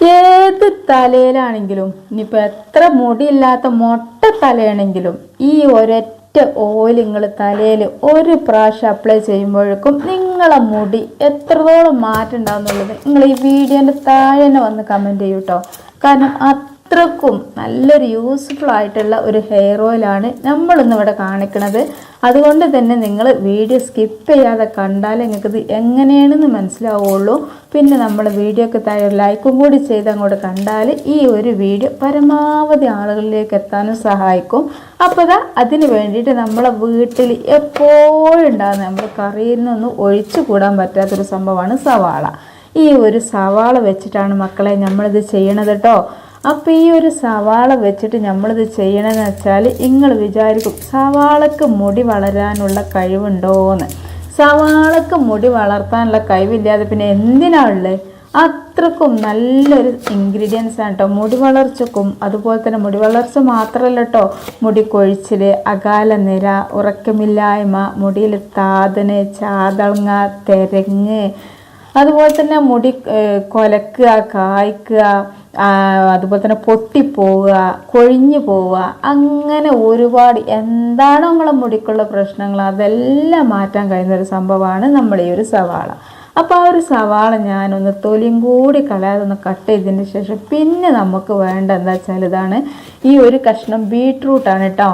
ഏത് തലയിലാണെങ്കിലും ഇനിയിപ്പോൾ എത്ര മുടിയില്ലാത്ത മൊട്ട തലയാണെങ്കിലും ഈ ഒരൊറ്റ ഓയിൽ നിങ്ങൾ തലയിൽ ഒരു പ്രാവശ്യം അപ്ലൈ ചെയ്യുമ്പോഴേക്കും നിങ്ങളെ മുടി എത്രത്തോളം മാറ്റം ഉണ്ടാവുന്നുള്ളത് നിങ്ങൾ ഈ വീഡിയോന്റെ താഴെ തന്നെ വന്ന് കമന്റ് ചെയ്യൂ കേട്ടോ കാരണം അത്രക്കും നല്ലൊരു യൂസ്ഫുൾ ആയിട്ടുള്ള ഒരു ഹെയർ ഓയിലാണ് നമ്മളിന്നിവിടെ കാണിക്കുന്നത് അതുകൊണ്ട് തന്നെ നിങ്ങൾ വീഡിയോ സ്കിപ്പ് ചെയ്യാതെ കണ്ടാൽ നിങ്ങൾക്കിത് എങ്ങനെയാണെന്ന് മനസ്സിലാവുള്ളൂ. പിന്നെ നമ്മൾ വീഡിയോക്ക് താഴെ ലൈക്കും കൂടി ചെയ്ത് അങ്ങോട്ട് കണ്ടാൽ ഈ ഒരു വീഡിയോ പരമാവധി ആളുകളിലേക്ക് എത്താനും സഹായിക്കും. അപ്പോൾ ഇതാ അതിന് വേണ്ടിയിട്ട് നമ്മളെ വീട്ടിൽ എപ്പോഴും ഉണ്ടാകുന്ന നമ്മൾ കറിയിൽ നിന്നൊന്നും ഒഴിച്ചു കൂടാൻ പറ്റാത്തൊരു സംഭവമാണ് സവാള. ഈ ഒരു സവാള വെച്ചിട്ടാണ് മക്കളെ നമ്മളിത് ചെയ്യണത് കേട്ടോ അപ്പോൾ ഈ ഒരു സവാള വെച്ചിട്ട് നമ്മളിത് ചെയ്യണമെന്ന് വെച്ചാൽ നിങ്ങൾ വിചാരിക്കും സവാളക്ക് മുടി വളരാനുള്ള കഴിവുണ്ടോയെന്ന് സവാളക്ക് മുടി വളർത്താനുള്ള കഴിവില്ലാതെ പിന്നെ എന്തിനാണുള്ളത് അത്രക്കും നല്ലൊരു ഇൻഗ്രീഡിയൻസ് ആണ് കേട്ടോ മുടി വളർച്ചക്കും അതുപോലെ തന്നെ മുടി വളർച്ച മാത്രമല്ല കേട്ടോ മുടി കൊഴിച്ചിൽ അകാല നിര ഉറക്കമില്ലായ്മ മുടിയിൽ താതന് ചാതളങ്ങ തെരങ്ങ് അതുപോലെ തന്നെ മുടി കൊലക്കുക കായ്ക്കുക അതുപോലെ തന്നെ പൊട്ടിപ്പോവുക കൊഴിഞ്ഞു പോവുക അങ്ങനെ ഒരുപാട് എന്താണോ നമ്മളെ മുടിക്കുള്ള പ്രശ്നങ്ങൾ? അതെല്ലാം മാറ്റാൻ കഴിയുന്ന ഒരു സംഭവമാണ് നമ്മുടെ ഈ ഒരു സവാള. അപ്പോൾ ആ ഒരു സവാള ഞാനൊന്ന് തൊലിയും കൂടി കളയാതെ ഒന്ന് കട്ട് ചെയ്തതിന് ശേഷം പിന്നെ നമുക്ക് വേണ്ട എന്താ വെച്ചാൽ ഇതാണ് ഈ ഒരു കഷ്ണം ബീട്രൂട്ടാണ് കേട്ടോ.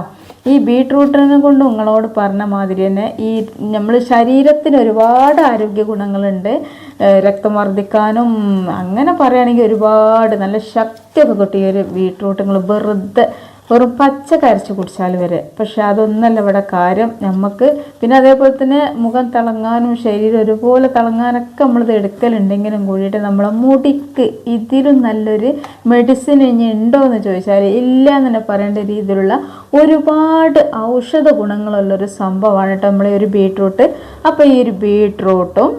ഈ ബീട്രൂട്ടിനെ കൊണ്ട് നിങ്ങളോട് പറഞ്ഞ മാതിരി തന്നെ ഈ നമ്മൾ ശരീരത്തിന് ഒരുപാട് ആരോഗ്യ ഗുണങ്ങളുണ്ട്. ഏഹ് രക്തം വർദ്ധിക്കാനും അങ്ങനെ പറയുകയാണെങ്കിൽ ഒരുപാട് നല്ല ശക്തിയൊക്കെ കിട്ടിയ ഒരു ബീട്രൂട്ട് നിങ്ങൾ വെറുതെ വെറും പച്ച കരച്ച് കുടിച്ചാൽ വരെ. പക്ഷെ അതൊന്നല്ല ഇവിടെ കാര്യം. നമുക്ക് പിന്നെ അതേപോലെ തന്നെ മുഖം തിളങ്ങാനും ശരീരം ഒരുപോലെ തിളങ്ങാനൊക്കെ നമ്മളിത് എടുക്കലുണ്ടെങ്കിലും കൂടിയിട്ട് നമ്മളെ മുടിക്ക് ഇതിലും നല്ലൊരു മെഡിസിൻ ഇനി ഉണ്ടോ എന്ന് ചോദിച്ചാൽ ഇല്ല എന്ന് തന്നെ പറയേണ്ട രീതിയിലുള്ള ഒരുപാട് ഔഷധ ഗുണങ്ങളുള്ളൊരു സംഭവമാണ് കേട്ടോ നമ്മളെ ഒരു ബീട്രൂട്ട്. അപ്പോൾ ഈ ഒരു ബീട്രൂട്ടും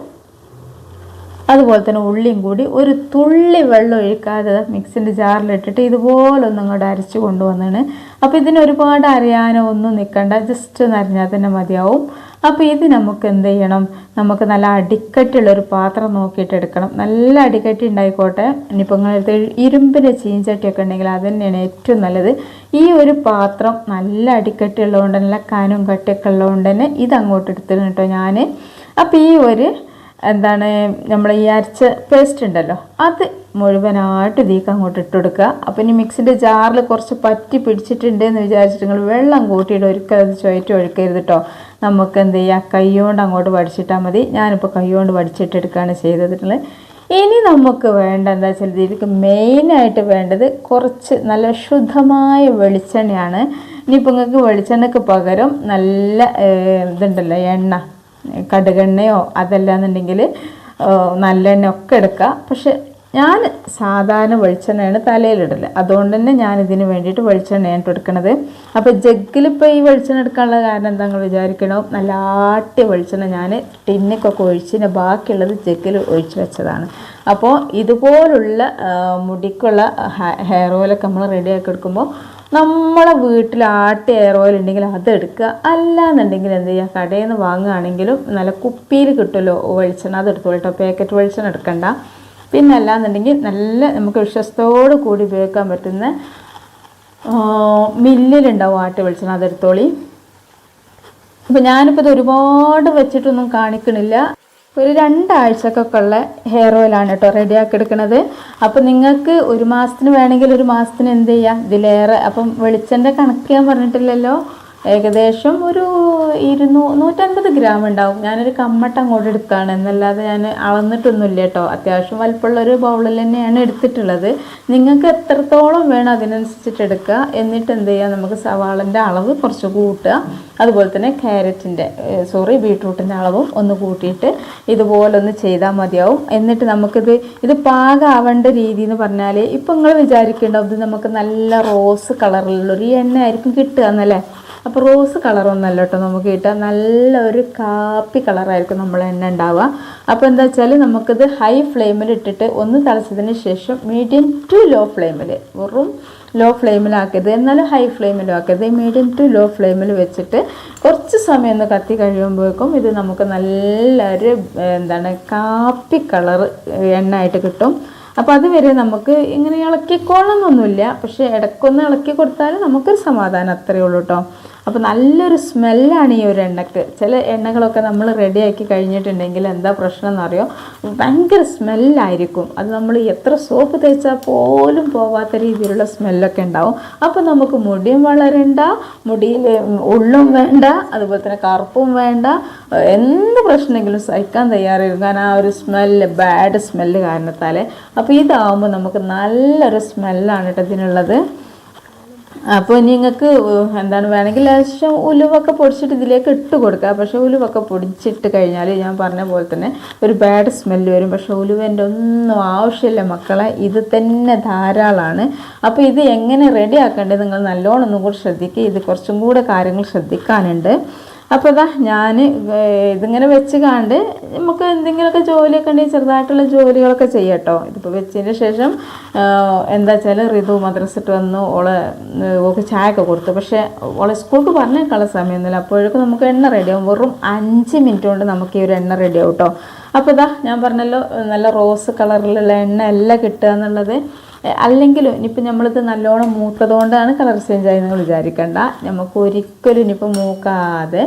അതുപോലെ തന്നെ ഉള്ളിയും കൂടി ഒരു തുള്ളി വെള്ളം ഒഴിക്കാതെ മിക്സിന്റെ ജാറിലിട്ടിട്ട് ഇതുപോലെ ഒന്ന് അങ്ങോട്ട് അരച്ച് കൊണ്ടുവന്നാണ്. അപ്പോൾ ഇതിന് ഒരുപാട് അറിയാനോ ഒന്നും നിൽക്കണ്ട ജസ്റ്റ് ഒന്ന് അറിഞ്ഞാൽ തന്നെ മതിയാവും. അപ്പോൾ ഇത് നമുക്ക് എന്ത് ചെയ്യണം? നമുക്ക് നല്ല അടിക്കട്ടുള്ളൊരു പാത്രം നോക്കിയിട്ട് എടുക്കണം. നല്ല അടിക്കട്ടി ഉണ്ടായിക്കോട്ടെ. ഇനിയിപ്പോൾ നിങ്ങളടുത്ത് ഇരുമ്പിന്റെ ചീഞ്ചട്ടിയൊക്കെ ഉണ്ടെങ്കിൽ അത് തന്നെയാണ് ഏറ്റവും നല്ലത്. ഈ ഒരു പാത്രം നല്ല അടിക്കട്ടി ഉള്ളതുകൊണ്ട് നല്ല കനും കട്ടിയൊക്കെ ഉള്ളതുകൊണ്ട് തന്നെ ഇത് അങ്ങോട്ട് എടുത്തിരുന്നു കേട്ടോ ഞാൻ അപ്പോൾ ഈ ഒരു എന്താണ് നമ്മൾ ഈ അരച്ച പേസ്റ്റ് ഉണ്ടല്ലോ അത് മുഴുവനായിട്ട് ഇതിലേക്ക് അങ്ങോട്ട് ഇട്ട് കൊടുക്കുക. അപ്പം ഇനി മിക്സിന്റെ ജാറിൽ കുറച്ച് പറ്റി പിടിച്ചിട്ടുണ്ട് എന്ന് വിചാരിച്ചിട്ട് നിങ്ങൾ വെള്ളം കൂട്ടിയിട്ട് ഒരിക്കലും അത് ചുവറ്റ് ഒഴുക്കരുത് കേട്ടോ നമുക്ക് എന്ത് ചെയ്യുക കൈകൊണ്ട് അങ്ങോട്ട് വടിച്ചിട്ടാൽ മതി. ഞാനിപ്പോൾ കൈകൊണ്ട് വടിച്ചിട്ടെടുക്കുകയാണ് ചെയ്തിട്ടുള്ളത് ഇനി നമുക്ക് വേണ്ട എന്താ വെച്ചാൽ ഇതിലേക്ക് മെയിനായിട്ട് വേണ്ടത് കുറച്ച് നല്ല ശുദ്ധമായ വെളിച്ചെണ്ണയാണ്. ഇനിയിപ്പോൾ നിങ്ങൾക്ക് വെളിച്ചെണ്ണയ്ക്ക് പകരം നല്ല ഇതുണ്ടല്ലോ എണ്ണ. കടുകെണ്ണയോ അതല്ലാന്നുണ്ടെങ്കിൽ നല്ലെണ്ണ ഒക്കെ എടുക്കുക പക്ഷെ ഞാൻ സാധാരണ വെളിച്ചെണ്ണയാണ് തലയിലിടൽ. അതുകൊണ്ട് തന്നെ ഞാൻ ഇതിന് വേണ്ടിയിട്ട് വെളിച്ചെണ്ണയാണ് എടുക്കുന്നത് ജഗ്ഗിൽ ജഗ്ഗിലിപ്പോൾ ഈ വെളിച്ചെണ്ണ എടുക്കാനുള്ള കാരണം എന്താ നിങ്ങൾ വിചാരിക്കണോ? നല്ല ആട്ടി വെളിച്ചെണ്ണ ഞാൻ ടിന്നിക്കൊക്കെ ഒഴിച്ചിന് ബാക്കിയുള്ളത് ജഗ്ഗിൽ ഒഴിച്ച് വെച്ചതാണ്. അപ്പോൾ ഇതുപോലുള്ള മുടിക്കുള്ള ഹെയർ ഓയിലൊക്കെ നമ്മൾ റെഡിയാക്കി എടുക്കുമ്പോൾ നമ്മളെ വീട്ടിൽ ആട്ടി എയർ ഓയിൽ ഉണ്ടെങ്കിൽ അത് എടുക്കുക. അല്ല എന്നുണ്ടെങ്കിൽ എന്ത് ചെയ്യുക? കടയിൽ നിന്ന് വാങ്ങുകയാണെങ്കിലും നല്ല കുപ്പിയിൽ കിട്ടുമല്ലോ വെളിച്ചെണ്ണ. അത് എടുത്തോളൂ കേട്ടോ പാക്കറ്റ് വെളിച്ചെണ്ണ എടുക്കണ്ട. പിന്നെ അല്ലാന്നുണ്ടെങ്കിൽ നല്ല നമുക്ക് വിശ്വസ്തോട് കൂടി ഉപയോഗിക്കാൻ പറ്റുന്ന മില്ലിലുണ്ടാവും ആട്ടി വെളിച്ചെണ്ണ. അതെടുത്തോളി അപ്പോൾ ഞാനിപ്പോൾ ഇത് ഒരുപാട് വെച്ചിട്ടൊന്നും കാണിക്കണില്ല. ഒരു രണ്ടാഴ്ചക്കൊക്കെ ഉള്ള ഹെയർ ഓയിലാണ് കേട്ടോ റെഡിയാക്കി എടുക്കുന്നത് അപ്പം നിങ്ങൾക്ക് ഒരു മാസത്തിന് വേണമെങ്കിൽ ഒരു മാസത്തിന് എന്ത് ചെയ്യാം? ഇതിലേറെ അപ്പം വെളിച്ചെണ്ണ കണക്ക് ഞാൻ പറഞ്ഞിട്ടില്ലല്ലോ. ഏകദേശം ഒരു ഇരുന്നൂ നൂറ്റൻപത് ഗ്രാം ഉണ്ടാവും. ഞാനൊരു കമ്മട്ട അങ്ങോട്ട് എടുക്കുകയാണ് എന്നല്ലാതെ ഞാൻ അളന്നിട്ടൊന്നുമില്ല കേട്ടോ. അത്യാവശ്യം വലിപ്പമുള്ള ഒരു ബൗളിൽ തന്നെയാണ് എടുത്തിട്ടുള്ളത്. നിങ്ങൾക്ക് എത്രത്തോളം വേണം അതിനനുസരിച്ചിട്ട് എടുക്കുക. എന്നിട്ട് എന്ത് ചെയ്യുക? നമുക്ക് സവാളന്റെ അളവ് കുറച്ച് കൂട്ടുക. അതുപോലെ തന്നെ ക്യാരറ്റിന്റെ സോറി ബീട്രൂട്ടിന്റെ അളവും ഒന്ന് കൂട്ടിയിട്ട് ഇതുപോലെ ഒന്ന് ചെയ്താൽ മതിയാവും. എന്നിട്ട് നമുക്കിത് ഇത് പാകാവേണ്ട രീതി എന്ന് പറഞ്ഞാൽ ഇപ്പം നിങ്ങൾ വിചാരിക്കേണ്ടത് നമുക്ക് നല്ല റോസ് കളറിലുള്ളൊരു എണ്ണ ആയിരിക്കും കിട്ടുക എന്നല്ലേ? അപ്പോൾ റോസ് കളറൊന്നല്ല കേട്ടോ നമുക്ക് കിട്ടുക. നല്ലൊരു കാപ്പി കളറായിരിക്കും നമ്മൾ എണ്ണ ഉണ്ടാവുക. അപ്പോൾ എന്താ വെച്ചാൽ നമുക്കിത് ഹൈ ഫ്ലെയിമിൽ ഇട്ടിട്ട് ഒന്ന് തിളച്ചതിന് ശേഷം മീഡിയം ടു ലോ ഫ്ലെയിമിൽ വെറും ലോ ഫ്ലെയിമിലാക്കരുത് എന്നാലും ഹൈ ഫ്ലെയിമിലും ആക്കരുത്. മീഡിയം ടു ലോ ഫ്ലെയിമിൽ വെച്ചിട്ട് കുറച്ച് സമയം ഒന്ന് കത്തി കഴിയുമ്പോഴേക്കും ഇത് നമുക്ക് നല്ലൊരു എന്താണ് കാപ്പി കളർ എണ്ണ ആയിട്ട് കിട്ടും. അപ്പോൾ അതുവരെ നമുക്ക് ഇങ്ങനെ ഇളക്കിക്കോളണമെന്നൊന്നുമില്ല പക്ഷേ ഇടയ്ക്കൊന്ന് ഇളക്കി കൊടുത്താൽ നമുക്കൊരു സമാധാനം അത്രയേ ഉള്ളൂ കേട്ടോ അപ്പോൾ നല്ലൊരു സ്മെല്ലാണ് ഈ ഒരു എണ്ണക്ക്. ചില എണ്ണകളൊക്കെ നമ്മൾ റെഡിയാക്കി കഴിഞ്ഞിട്ടുണ്ടെങ്കിൽ എന്താ പ്രശ്നം എന്നറിയോ ഭയങ്കര സ്മെല്ലായിരിക്കും. അത് നമ്മൾ എത്ര സോപ്പ് തേച്ചാൽ പോലും പോവാത്ത രീതിയിലുള്ള സ്മെല്ലൊക്കെ ഉണ്ടാവും. അപ്പോൾ നമുക്ക് മുടിയും വളരണ്ട മുടിയിൽ ഉള്ളും വേണ്ട അതുപോലെ തന്നെ കറുപ്പും വേണ്ട എന്ത് പ്രശ്നമെങ്കിലും സഹിക്കാൻ തയ്യാറായിരിക്കും. കാരണം ആ ഒരു സ്മെല്ല് ബാഡ് സ്മെല്ല് കാരണത്താലേ. അപ്പോൾ ഇതാവുമ്പോൾ നമുക്ക് നല്ലൊരു സ്മെല്ലാണ് കേട്ടോ ഇതിനുള്ളത്. അപ്പോൾ ഇനി നിങ്ങൾക്ക് എന്താണ് വേണമെങ്കിൽ ലേശം ഉലുവൊക്കെ പൊടിച്ചിട്ട് ഇതിലേക്ക് ഇട്ട് കൊടുക്കുക പക്ഷേ ഉലുവൊക്കെ പൊടിച്ചിട്ട് കഴിഞ്ഞാൽ ഞാൻ പറഞ്ഞ പോലെ തന്നെ ഒരു ബാഡ് സ്മെല്ല് വരും. പക്ഷേ ഉലുവന്റെ ഒന്നും ആവശ്യമില്ല മക്കളെ. ഇത് തന്നെ ധാരാളമാണ് അപ്പോൾ ഇത് എങ്ങനെ റെഡി ആക്കേണ്ടത് നിങ്ങൾ നല്ലോണം ഒന്നും കൂടി ശ്രദ്ധിക്കുക ഇത് കുറച്ചും കൂടെ കാര്യങ്ങൾ ശ്രദ്ധിക്കാനുണ്ട്. അപ്പോൾ ഇതാ ഞാൻ ഇതിങ്ങനെ വെച്ച് കണ്ട് നമുക്ക് എന്തെങ്കിലുമൊക്കെ ജോലിയൊക്കെ ഉണ്ടെങ്കിൽ ചെറുതായിട്ടുള്ള ജോലികളൊക്കെ ചെയ്യട്ടോ. ഇതിപ്പോൾ വെച്ചതിന് ശേഷം എന്താ വെച്ചാൽ ഋതു മദ്രസിട്ട് വന്നു ഓളെ ഓക്ക് ചായയൊക്കെ കൊടുത്തു. പക്ഷേ ഓളെ സ്കൂൾക്ക് പറഞ്ഞേക്കാനുള്ള സമയമൊന്നുമില്ല അപ്പോഴേക്കും നമുക്ക് എണ്ണ റെഡിയാവും വെറും അഞ്ച് മിനിറ്റ് കൊണ്ട് നമുക്ക് ഈ ഒരു എണ്ണ റെഡിയാവും കേട്ടോ അപ്പോൾ ഇതാ ഞാൻ പറഞ്ഞല്ലോ നല്ല റോസ് കളറിലുള്ള എണ്ണ എല്ലാം കിട്ടുക എന്നുള്ളത് അല്ലെങ്കിലും ഇനിയിപ്പോൾ നമ്മളിത് നല്ലോണം മൂത്തതുകൊണ്ടാണ് കളർ ചേഞ്ച് ആയെന്ന് വിചാരിക്കണ്ട. നമുക്ക് ഒരിക്കലും ഇനിയിപ്പോൾ മൂക്കാതെ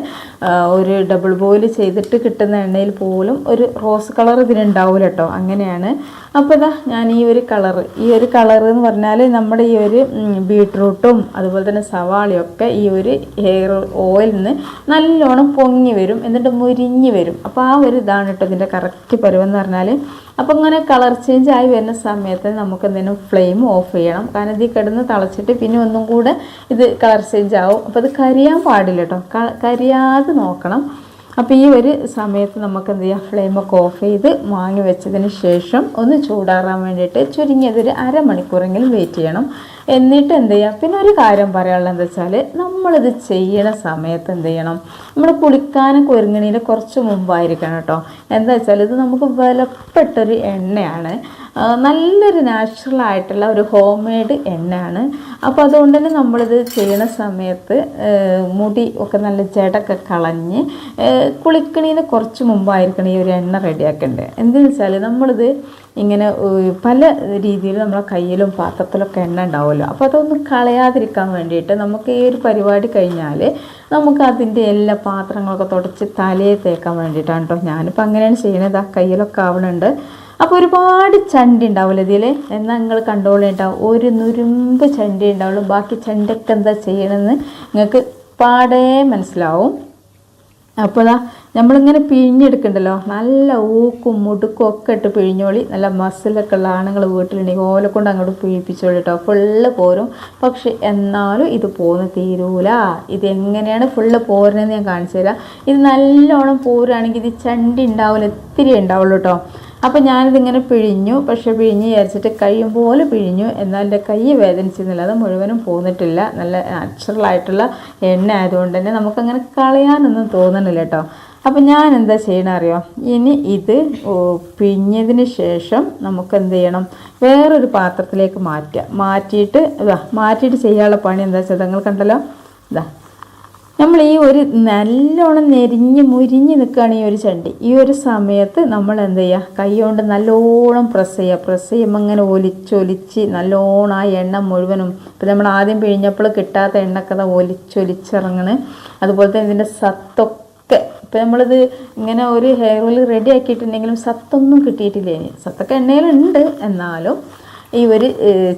ഒരു ഡബിൾ ബോയിൽ ചെയ്തിട്ട് കിട്ടുന്ന എണ്ണയിൽ പോലും ഒരു റോസ് കളർ ഇതിനുണ്ടാവില്ല കേട്ടോ അങ്ങനെയാണ്. അപ്പോൾ ഇതാ ഞാൻ ഈ ഒരു കളറ് ഈ ഒരു കളറ് എന്ന് പറഞ്ഞാൽ നമ്മുടെ ഈ ഒരു ബീട്രൂട്ടും അതുപോലെ തന്നെ സവാളയും ഒക്കെ ഈ ഒരു ഹെയർ ഓയിലിൽ നിന്ന് നല്ലോണം പൊങ്ങി വരും എന്നിട്ട് മുരിഞ്ഞ് വരും. അപ്പോൾ ആ ഒരു ഇതാണ് കേട്ടോ ഇതിന്റെ കറക്റ്റ് പരുവെന്ന് പറഞ്ഞാൽ അപ്പോൾ ഇങ്ങനെ കളർ ചേഞ്ച് ആയി വരുന്ന സമയത്ത് നമുക്ക് എന്തെങ്കിലും ഫ്ലെയിം ഓഫ് ചെയ്യണം. കാരണം ഇതിൽ കിടന്ന് തളച്ചിട്ട് പിന്നെ ഒന്നും കൂടെ ഇത് കളർ ചേഞ്ച് ആവും. അപ്പോൾ അത് കരിയാൻ പാടില്ല കേട്ടോ കരിയാതെ നോക്കണം. അപ്പോൾ ഈ ഒരു സമയത്ത് നമുക്ക് എന്ത് ചെയ്യാം ഫ്ലെയിമൊക്കെ ഓഫ് ചെയ്ത് വാങ്ങി വെച്ചതിന് ശേഷം ഒന്ന് ചൂടാറാൻ വേണ്ടിയിട്ട് ചുരുങ്ങിയതൊരു അരമണിക്കൂറെങ്കിലും വെയിറ്റ് ചെയ്യണം. എന്നിട്ട് എന്ത് ചെയ്യാം? പിന്നെ ഒരു കാര്യം പറയാനുള്ളത് എന്താ വെച്ചാൽ നമ്മളിത് ചെയ്യണ സമയത്ത് എന്ത് ചെയ്യണം? നമ്മൾ കുളിക്കാനൊക്കെ ഒരുങ്ങണതിന് കുറച്ച് മുമ്പായിരിക്കണം കേട്ടോ. എന്താ വെച്ചാൽ ഇത് നമുക്ക് വിലപ്പെട്ടൊരു എണ്ണയാണ്. നല്ലൊരു നാച്ചുറൽ ആയിട്ടുള്ള ഒരു ഹോം മെയ്ഡ് എണ്ണയാണ്. അപ്പോൾ അതുകൊണ്ട് തന്നെ നമ്മളിത് ചെയ്യണ സമയത്ത് മുടി ഒക്കെ നല്ല ജടൊക്കെ കളഞ്ഞ് കുളിക്കണീന് കുറച്ച് മുമ്പായിരിക്കണം ഈ ഒരു എണ്ണ റെഡിയാക്കേണ്ടത് എന്തെന്ന് വെച്ചാൽ നമ്മളിത് ഇങ്ങനെ പല രീതിയിൽ നമ്മളെ കയ്യിലും പാത്രത്തിലൊക്കെ എണ്ണ ഉണ്ടാവുമല്ലോ. അപ്പോൾ അതൊന്നും കളയാതിരിക്കാൻ വേണ്ടിയിട്ട് നമുക്ക് ഈ ഒരു പരിപാടി കഴിഞ്ഞാൽ നമുക്ക് അതിന്റെ എല്ലാ പാത്രങ്ങളൊക്കെ തുടച്ച് തലയെ തേക്കാൻ വേണ്ടിയിട്ടാണ് കേട്ടോ ഞാനിപ്പോൾ അങ്ങനെയാണ് ചെയ്യണത് ആ കയ്യിലൊക്കെ ആവണുണ്ട്. അപ്പോൾ ഒരുപാട് ചണ്ടി ഉണ്ടാവില്ല ഇതിൽ എന്നാൽ നിങ്ങൾ കണ്ടോളുണ്ടാവും ഒരു നുരുമ്പ് ചണ്ടി ഉണ്ടാവുള്ളൂ. ബാക്കി ചണ്ടൊക്കെ എന്താ ചെയ്യണമെന്ന് നിങ്ങൾക്ക് പാടേ മനസ്സിലാവും. അപ്പോൾ ഇതാ നമ്മളിങ്ങനെ പിഴിഞ്ഞെടുക്കണ്ടല്ലോ? നല്ല ഊക്കും മുടുക്കും ഒക്കെ ഇട്ട് പിഴിഞ്ഞോളി. നല്ല മസിലൊക്കെ ഉള്ള ആണുങ്ങൾ വീട്ടിലുണ്ടെങ്കിൽ ഓലെ കൊണ്ട് അങ്ങോട്ട് പിഴിപ്പിച്ചോളി കേട്ടോ ഫുള്ള് പോരും. പക്ഷെ എന്നാലും ഇത് പോന്ന് തീരൂല. ഇതെങ്ങനെയാണ് ഫുള്ള് പോരുന്നതെന്ന് ഞാൻ കാണിച്ചു തരാം ഇത് നല്ലോണം പോരുകയാണെങ്കിൽ ഇത് ചണ്ടി ഉണ്ടാവില്ല ഇത്തിരി ഉണ്ടാവുള്ളൂ കേട്ടോ അപ്പോൾ ഞാനിതിങ്ങനെ പിഴിഞ്ഞു. പക്ഷെ പിഴിഞ്ഞ് വിചാരിച്ചിട്ട് കൈയും പോലെ പിഴിഞ്ഞു. എന്നാൽ എന്റെ കൈ വേദനിച്ചിരുന്നില്ല. അത് മുഴുവനും പോന്നിട്ടില്ല. നല്ല നാച്ചുറൽ ആയിട്ടുള്ള എണ്ണ ആയതുകൊണ്ട് തന്നെ നമുക്കങ്ങനെ കളയാനൊന്നും തോന്നണില്ല കേട്ടോ. അപ്പം ഞാൻ എന്താ ചെയ്യണം അറിയോ ഇനി ഇത് പിഴിഞ്ഞതിന് ശേഷം നമുക്ക് എന്ത് ചെയ്യണം? വേറൊരു പാത്രത്തിലേക്ക് മാറ്റുക. മാറ്റിയിട്ട് ഇതാ മാറ്റിയിട്ട് ചെയ്യാനുള്ള പണി എന്താ വെച്ചാൽ നിങ്ങൾ കണ്ടല്ലോ? ഇതാ നമ്മൾ ഈ ഒരു നല്ലോണം നെരിഞ്ഞ് മുരിഞ്ഞ് നിൽക്കുകയാണ് ഈ ഒരു ചണ്ടി. ഈ ഒരു സമയത്ത് നമ്മൾ എന്ത് ചെയ്യുക കൈ കൊണ്ട് നല്ലോണം പ്രസ് ചെയ്യുക പ്രസ് ചെയ്യുമ്പോൾ ഇങ്ങനെ ഒലിച്ചൊലിച്ച് നല്ലോണം ആ എണ്ണ മുഴുവനും ഇപ്പം നമ്മൾ ആദ്യം പിഴിഞ്ഞപ്പോൾ കിട്ടാത്ത എണ്ണൊക്കെ അത് ഒലിച്ചൊലിച്ചിറങ്ങണ്. അതുപോലെ തന്നെ ഇതിന്റെ സത്തൊക്കെ ഇപ്പം നമ്മളിത് ഇങ്ങനെ ഒരു ഹെയർ ഓയിൽ റെഡി ആക്കിയിട്ടുണ്ടെങ്കിലും സത്തൊന്നും കിട്ടിയിട്ടില്ല ഇനി സത്തൊക്കെ എണ്ണയിലുണ്ട്. എന്നാലും ഈ ഒരു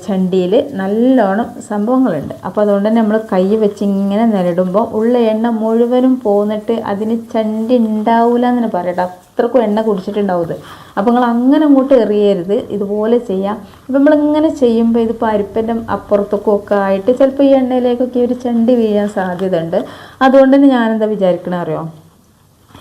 ചണ്ടിയിൽ നല്ലോണം സംഭവങ്ങളുണ്ട്. അപ്പോൾ അതുകൊണ്ട് തന്നെ നമ്മൾ കൈ വെച്ച് ഇങ്ങനെ നിരടുമ്പോൾ ഉള്ള എണ്ണ മുഴുവനും പോന്നിട്ട് അതിന് ചണ്ടി ഉണ്ടാവില്ല എന്ന് പറയട്ടെ. അത്രക്കും എണ്ണ കുടിച്ചിട്ടുണ്ടാവും അപ്പോൾ നിങ്ങൾ അങ്ങനെ അങ്ങോട്ട് എറിയരുത്. ഇതുപോലെ ചെയ്യാം. ഇപ്പം നമ്മളിങ്ങനെ ചെയ്യുമ്പോൾ ഇത് പരിപ്പന്റെ അപ്പുറത്തൊക്കെ ഒക്കെ ആയിട്ട് ചിലപ്പോൾ ഈ എണ്ണയിലേക്കൊക്കെ ഒരു ചണ്ടി വീഴാൻ സാധ്യതയുണ്ട്. അതുകൊണ്ട് തന്നെ ഞാനെന്താ വിചാരിക്കണേ അറിയോ?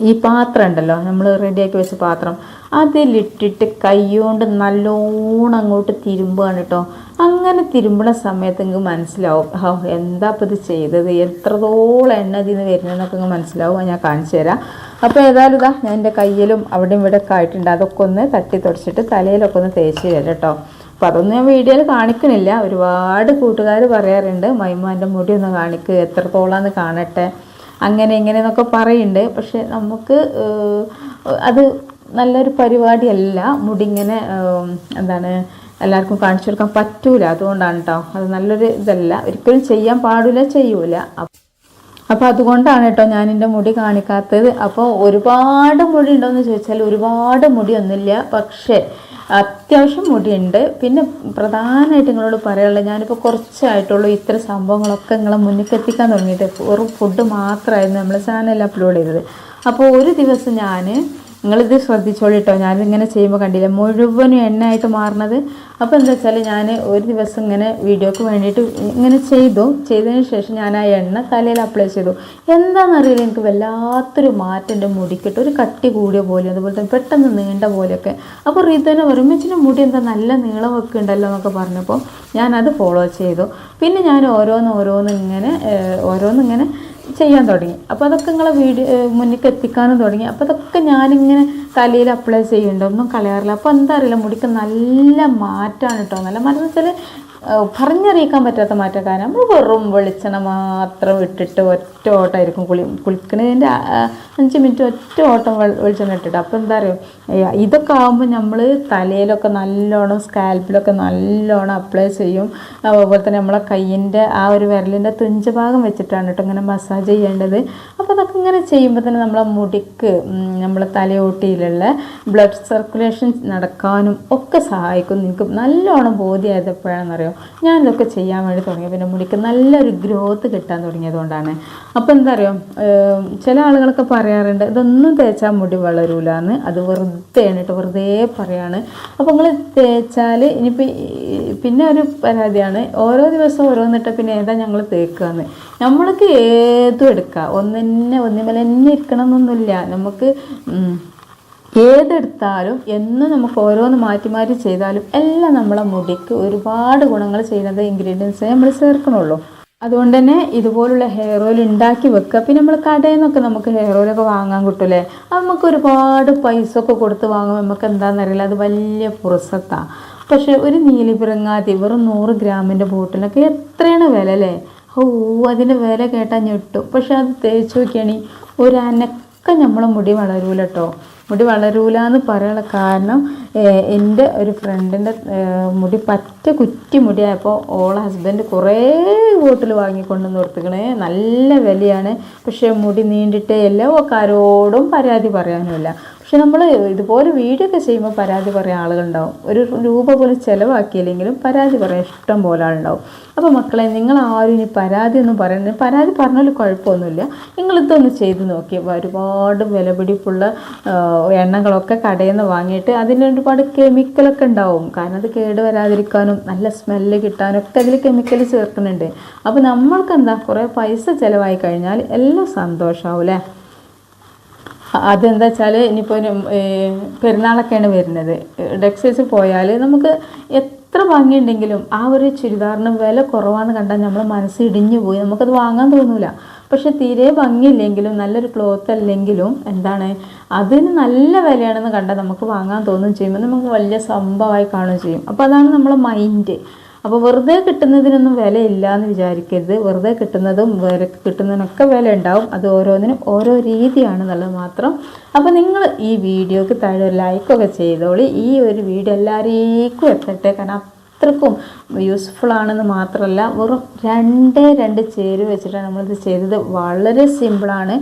ഈ പാത്രം ഉണ്ടല്ലോ നമ്മൾ റെഡിയാക്കി വെച്ച പാത്രം. അതിലിട്ടിട്ട് കൈകൊണ്ട് നല്ലോണം അങ്ങോട്ട് തിരുമ്പുകയാണ് കേട്ടോ അങ്ങനെ തിരുമ്പണ സമയത്ത് നിങ്ങൾക്ക് മനസ്സിലാവും ഹോ എന്താ ഇപ്പം ഇത് ചെയ്തത്? എത്രത്തോളം എണ്ണ ഇതിൽ നിന്ന് വരുന്നതെന്നൊക്കെ നിങ്ങൾക്ക് മനസ്സിലാവും. ഞാൻ കാണിച്ചു തരാം. അപ്പോൾ ഏതായാലും ഇതാ ഞാൻ എന്റെ കയ്യിലും അവിടെയും ഇവിടെ ഒക്കെ ആയിട്ടുണ്ട്. അതൊക്കെ ഒന്ന് തട്ടി തുടച്ചിട്ട് തലയിലൊക്കെ ഒന്ന് തേച്ച് തരാം കേട്ടോ അപ്പം അതൊന്നും ഞാൻ വീഡിയോയിൽ കാണിക്കണില്ല. ഒരുപാട് കൂട്ടുകാർ പറയാറുണ്ട് മൈമാന്റെ മുടി ഒന്ന് കാണിക്ക് എത്രത്തോളാന്ന് കാണട്ടെ. അങ്ങനെ ഇങ്ങനെ എന്നൊക്കെ പറയുന്നുണ്ട്. പക്ഷെ നമുക്ക് അത് നല്ലൊരു പരിപാടിയല്ല. മുടിങ്ങനെ എന്താണ് എല്ലാവർക്കും കാണിച്ചു കൊടുക്കാൻ പറ്റൂല. അതുകൊണ്ടാണ് കേട്ടോ അത് നല്ലൊരു ഇതല്ല. ഒരിക്കലും ചെയ്യാൻ പാടില്ല ചെയ്യൂല. അപ്പോൾ അതുകൊണ്ടാണ് കേട്ടോ ഞാൻ എന്റെ മുടി കാണിക്കാത്തത്. അപ്പോൾ ഒരുപാട് മുടി ഉണ്ടോയെന്ന് ചോദിച്ചാൽ ഒരുപാട് മുടിയൊന്നുമില്ല. പക്ഷേ അത്യാവശ്യം മുടിയുണ്ട്. പിന്നെ പ്രധാനമായിട്ട് നിങ്ങളോട് പറയാനുള്ളത് ഞാനിപ്പോൾ കുറച്ചായിട്ടുള്ളൂ ഇത്തരം സംഭവങ്ങളൊക്കെ നിങ്ങളെ മുന്നിലേക്ക് എത്തിക്കാൻ തുടങ്ങിയിട്ട്. വെറും ഫുഡ് മാത്രമായിരുന്നു നമ്മൾ ചാനലിൽ അപ്ലോഡ് ചെയ്തത്. അപ്പോൾ ഒരു ദിവസം ഞാൻ നിങ്ങളിത് ശ്രദ്ധിച്ചോളിട്ടോ ഞാനിങ്ങനെ ചെയ്യുമ്പോൾ കണ്ടില്ല മുഴുവനും എണ്ണയായിട്ട് മാറുന്നത് അപ്പോൾ എന്താ വെച്ചാൽ ഞാൻ ഒരു ദിവസം ഇങ്ങനെ വീഡിയോക്ക് വേണ്ടിയിട്ട് ഇങ്ങനെ ചെയ്തു. ചെയ്തതിന് ശേഷം ഞാൻ ആ എണ്ണ തലയിൽ അപ്ലൈ ചെയ്തു. എന്താണെന്നറിയില്ല എനിക്ക് വല്ലാത്തൊരു മാറ്റം എന്റെ മുടിക്കിട്ട്. ഒരു കട്ടി കൂടിയ പോലെ അതുപോലെ തന്നെ പെട്ടെന്ന് നീണ്ട പോലെയൊക്കെ. അപ്പോൾ റീതന്നെ ഒരുമിച്ചിന് മുടി എന്താ നല്ല നീളം ഉണ്ടല്ലോ എന്നൊക്കെ പറഞ്ഞപ്പോൾ ഞാനത് ഫോളോ ചെയ്തു. പിന്നെ ഞാൻ ഓരോന്ന് ഓരോന്ന് ഇങ്ങനെ ഓരോന്നിങ്ങനെ ചെയ്യാൻ തുടങ്ങി. അപ്പോൾ അതൊക്കെ നിങ്ങളെ വീഡിയോ മുന്നിലേക്ക് എത്തിക്കാനും തുടങ്ങി. അപ്പോൾ അതൊക്കെ ഞാനിങ്ങനെ തലയിൽ അപ്ലൈ ചെയ്യുന്നുണ്ട് ഒന്നും കളയാറില്ല. അപ്പോൾ എന്താ അറിയില്ല മുടിക്ക് നല്ല മാറ്റമാണ് കേട്ടോ നല്ല മാറ്റം എന്ന് വെച്ചാൽ പറഞ്ഞറിയിക്കാൻ പറ്റാത്ത മാറ്റം കാരണം നമ്മൾ വെറും വെളിച്ചെണ്ണ മാത്രം ഇട്ടിട്ട് ഒറ്റ ഓട്ടമായിരിക്കും കുളി കുളിക്കണതിന്റെ അഞ്ച് മിനിറ്റ് ഒറ്റ ഓട്ടം വെളിച്ചെണ്ണ ഇട്ടിട്ട്. അപ്പോൾ എന്താ പറയുക ഇതൊക്കെ ആകുമ്പോൾ നമ്മൾ തലയിലൊക്കെ നല്ലോണം സ്കാൽപ്പിലൊക്കെ നല്ലോണം അപ്ലൈ ചെയ്യും. അതുപോലെ തന്നെ നമ്മളെ കയ്യിന്റെ ആ ഒരു വിരലിന്റെ തുഞ്ച ഭാഗം വെച്ചിട്ടാണ് കേട്ടോ ഇങ്ങനെ മസാജ് ചെയ്യേണ്ടത്. അപ്പോൾ അതൊക്കെ ഇങ്ങനെ ചെയ്യുമ്പോൾ തന്നെ നമ്മളെ മുടിക്ക് നമ്മളെ തലയോട്ടിയിലുള്ള ബ്ലഡ് സർക്കുലേഷൻ നടക്കാനും ഒക്കെ സഹായിക്കും. നിങ്ങൾക്ക് നല്ലോണം ബോധ്യമായപ്പോഴാണെന്നറിയോ ഞാനിതൊക്കെ ചെയ്യാൻ വേണ്ടി തുടങ്ങി. പിന്നെ മുടിക്ക് നല്ലൊരു ഗ്രോത്ത് കിട്ടാൻ തുടങ്ങിയതുകൊണ്ടാണ് അപ്പോൾ എന്താ അറിയോ ചില ആളുകളൊക്കെ പറയാറുണ്ട് ഇതൊന്നും തേച്ചാൽ മുടി വളരൂല എന്ന് അത് വെറുതെ കേട്ടോ വെറുതെ പറയാണ്. അപ്പോൾ നിങ്ങൾ തേച്ചാൽ ഇനിയിപ്പോൾ പിന്നെ ഒരു പരാതിയാണ് ഓരോ ദിവസവും ഓരോന്നിട്ട് പിന്നെ ഏതാ ഞങ്ങൾ തേക്കുകയെന്ന് നമ്മൾക്ക് ഏതും എടുക്കാം ഒന്നെ ഒന്നിമേൽ തന്നെ ഇരിക്കണം എന്നൊന്നുമില്ല നമുക്ക് ഏതെടുത്താലും എന്നും നമുക്ക് ഓരോന്ന് മാറ്റി മാറ്റി ചെയ്താലും എല്ലാം നമ്മളെ മുടിക്ക് ഒരുപാട് ഗുണങ്ങൾ ചെയ്യുന്നത് ഇൻഗ്രീഡിയൻസേ നമ്മൾ ചേർക്കണുള്ളൂ. അതുകൊണ്ട് തന്നെ ഇതുപോലുള്ള ഹെയർ ഓയിൽ ഉണ്ടാക്കി വെക്കുക. പിന്നെ നമ്മൾ കടയിൽ നിന്നൊക്കെ നമുക്ക് ഹെയർ ഓയിലൊക്കെ വാങ്ങാൻ കിട്ടൂലേ? അത് നമുക്ക് ഒരുപാട് പൈസ ഒക്കെ കൊടുത്ത് വാങ്ങുമ്പോൾ നമുക്ക് എന്താണെന്നറിയില്ല അത് വലിയ പുറസത്താണ് പക്ഷേ ഒരു നീലിപിറങ്ങാതി വെറും നൂറ് ഗ്രാമിന്റെ ബോട്ടിലൊക്കെ എത്രയാണ് വില അല്ലേ? ഓ അതിന്റെ വില കേട്ടാൽ ഞെട്ടും. പക്ഷെ അത് തേച്ച് നോക്കിയാണെങ്കിൽ ഒരു നമ്മളെ മുടി വളരൂല കേട്ടോ മുടി വളരൂല എന്ന് പറയാനുള്ള കാരണം എന്റെ ഒരു ഫ്രണ്ടിന്റെ മുടി പറ്റ കുറ്റി മുടിയായപ്പോൾ ഓളെ ഹസ്ബൻഡ് കുറേ ബോട്ടിൽ വാങ്ങിക്കൊണ്ട് നിർത്തിക്കണേ നല്ല വിലയാണ്. പക്ഷേ മുടി നീണ്ടിട്ടേ എല്ലാ ആരോടും പരാതി പറയാനുമില്ല. പക്ഷെ നമ്മൾ ഇതുപോലെ വീഡിയോ ഒക്കെ ചെയ്യുമ്പോൾ പരാതി പറയാൻ ആളുകളുണ്ടാവും. ഒരു രൂപ പോലും ചിലവാക്കിയില്ലെങ്കിലും പരാതി പറയാൻ ഇഷ്ടം പോലെ ആളുണ്ടാവും. അപ്പോൾ മക്കളെ നിങ്ങൾ ആരും ഇനി പരാതി ഒന്നും പറയുന്നത് പരാതി പറഞ്ഞാലും കുഴപ്പമൊന്നുമില്ല. നിങ്ങളിതൊന്ന് ചെയ്ത് നോക്കി. ഒരുപാട് വിലപിടിപ്പുള്ള എണ്ണകളൊക്കെ കടയിൽ നിന്ന് വാങ്ങിയിട്ട് അതിന് ഒരുപാട് കെമിക്കലൊക്കെ ഉണ്ടാവും. കാരണം അത് കേട് വരാതിരിക്കാനും നല്ല സ്മെല്ല് കിട്ടാനും ഒക്കെ അതിൽ കെമിക്കൽ ചേർക്കുന്നുണ്ട്. അപ്പോൾ നമ്മൾക്ക് എന്താ കുറേ പൈസ ചിലവായി കഴിഞ്ഞാൽ എല്ലാം സന്തോഷമാവും അതെന്താ വെച്ചാൽ ഇനിയിപ്പോൾ പെരുന്നാളൊക്കെയാണ് വരുന്നത്. ഡെക്സൈസ് പോയാൽ നമുക്ക് എത്ര ഭംഗിയുണ്ടെങ്കിലും ആ ഒരു ചുരിദാറിന് വില കുറവാന്ന് കണ്ടാൽ നമ്മൾ മനസ്സ് ഇടിഞ്ഞു പോയി. നമുക്കത് വാങ്ങാൻ തോന്നൂല. പക്ഷെ തീരെ ഭംഗിയില്ലെങ്കിലും നല്ലൊരു ക്ലോത്ത് അല്ലെങ്കിലും എന്താണ് അതിന് നല്ല വിലയാണെന്ന് കണ്ടാൽ നമുക്ക് വാങ്ങാൻ തോന്നുകയും ചെയ്യുമ്പോൾ നമുക്ക് വലിയ സംഭവമായി കാണുകയും ചെയ്യും. അപ്പോൾ അതാണ് നമ്മളെ മൈൻഡ് അപ്പോൾ വെറുതെ കിട്ടുന്നതിനൊന്നും വിലയില്ല എന്ന് വിചാരിക്കരുത്. വെറുതെ കിട്ടുന്നതും വില കിട്ടുന്നതിനൊക്കെ വില ഉണ്ടാവും അത് ഓരോന്നിനും ഓരോ രീതിയാണ് രീതിയാണെന്നുള്ളത് മാത്രം. അപ്പോൾ നിങ്ങൾ ഈ വീഡിയോക്ക് താഴെ ഒരു ലൈക്കൊക്കെ ചെയ്തോളി. ഈ ഒരു വീഡിയോ എല്ലാവരേക്കും എത്തട്ടെ. കാരണം അത്രക്കും യൂസ്ഫുൾ ആണെന്ന് മാത്രമല്ല വെറും രണ്ടേ രണ്ട് ചേരുവ വെച്ചിട്ടാണ് നമ്മളിത് ചെയ്തത്. വളരെ സിമ്പിളാണ്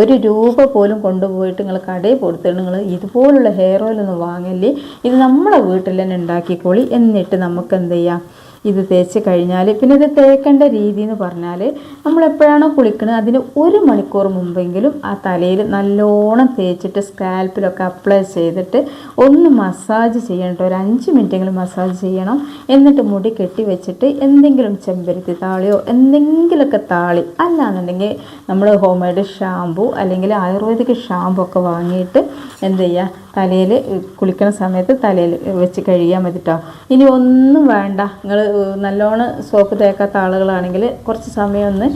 ഒരു രൂപ പോലും കൊണ്ടുപോയിട്ട് നിങ്ങൾ കടയിൽ കൊടുത്തിട്ട് നിങ്ങൾ ഇതുപോലുള്ള ഹെയർ ഓയിലൊന്നും വാങ്ങല്ലേ. ഇത് നമ്മളെ വീട്ടിൽ തന്നെ ഉണ്ടാക്കിക്കോളി. എന്നിട്ട് നമുക്ക് എന്ത് ചെയ്യാം? ഇത് തേച്ച് കഴിഞ്ഞാൽ പിന്നെ ഇത് തേക്കേണ്ട രീതി എന്ന് പറഞ്ഞാൽ നമ്മൾ എപ്പോഴാണോ കുളിക്കുന്നത് അതിന് ഒരു മണിക്കൂർ മുമ്പെങ്കിലും ആ തലയിൽ നല്ലോണം തേച്ചിട്ട് സ്കാൽപ്പിലൊക്കെ അപ്ലൈ ചെയ്തിട്ട് ഒന്ന് മസാജ് ചെയ്യണം ഒരു അഞ്ച് മിനിറ്റെങ്കിലും മസാജ് ചെയ്യണം. എന്നിട്ട് മുടി കെട്ടി വെച്ചിട്ട് എന്തെങ്കിലും ചെമ്പരത്തി താളിയോ എന്തെങ്കിലുമൊക്കെ താളി. അല്ലാന്നുണ്ടെങ്കിൽ നമ്മൾ ഹോം മെയ്ഡ് ഷാമ്പു അല്ലെങ്കിൽ ആയുർവേദിക് ഷാമ്പു ഒക്കെ വാങ്ങിയിട്ട് എന്ത് ചെയ്യുക? തലയിൽ കുളിക്കുന്ന സമയത്ത് തലയിൽ വെച്ച് കഴുകിയാൽ മതി കേട്ടോ ഇനി ഒന്നും വേണ്ട. നിങ്ങൾ നല്ലോണം സോപ്പ് തേക്കാത്ത ആളുകളാണെങ്കിൽ കുറച്ച് സമയം ഒന്ന്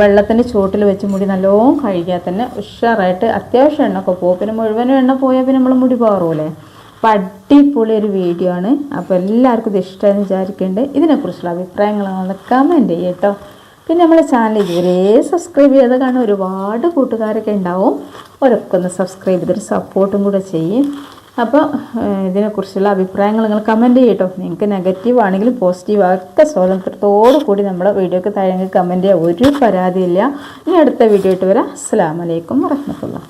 വെള്ളത്തിന്റെ ചുവട്ടിൽ വെച്ച് മുടി നല്ലോണം കഴുകിയാൽ തന്നെ ഉഷാറായിട്ട് അത്യാവശ്യം എണ്ണൊക്കെ പോകും പിന്നെ മുഴുവനും എണ്ണ പോയാൽ പിന്നെ നമ്മൾ മുടി പാറൂലേ. അപ്പോൾ അടിപൊളി ഒരു വീഡിയോ ആണ്. അപ്പോൾ എല്ലാവർക്കും ഇത് ഇഷ്ടമെന്ന് വിചാരിക്കുന്നുണ്ട് ഇതിനെക്കുറിച്ചുള്ള അഭിപ്രായങ്ങളാണ് കമന്റ് ചെയ്യട്ടോ പിന്നെ നമ്മളെ ചാനൽ ഇതുവരെ സബ്സ്ക്രൈബ് ചെയ്ത് കാണാൻ ഒരുപാട് കൂട്ടുകാരൊക്കെ ഉണ്ടാവും. അവരൊക്കെ ഒന്ന് സബ്സ്ക്രൈബ് ചെയ്തൊരു സപ്പോർട്ടും കൂടെ ചെയ്യും. അപ്പോൾ ഇതിനെക്കുറിച്ചുള്ള അഭിപ്രായങ്ങൾ നിങ്ങൾ കമന്റ് ചെയ്യട്ടോ. നിങ്ങൾക്ക് നെഗറ്റീവ് ആണെങ്കിലും പോസിറ്റീവ് ഒക്കെ സ്വാതന്ത്ര്യത്തോടു കൂടി നമ്മുടെ വീഡിയോക്ക് താഴെ കമന്റ് ചെയ്യാം ഒരു പരാതിയില്ല. ഇനി അടുത്ത വീഡിയോ ആയിട്ട് വരാം. അസ്സാം വലൈക്കും വറഹമത്തുള്ള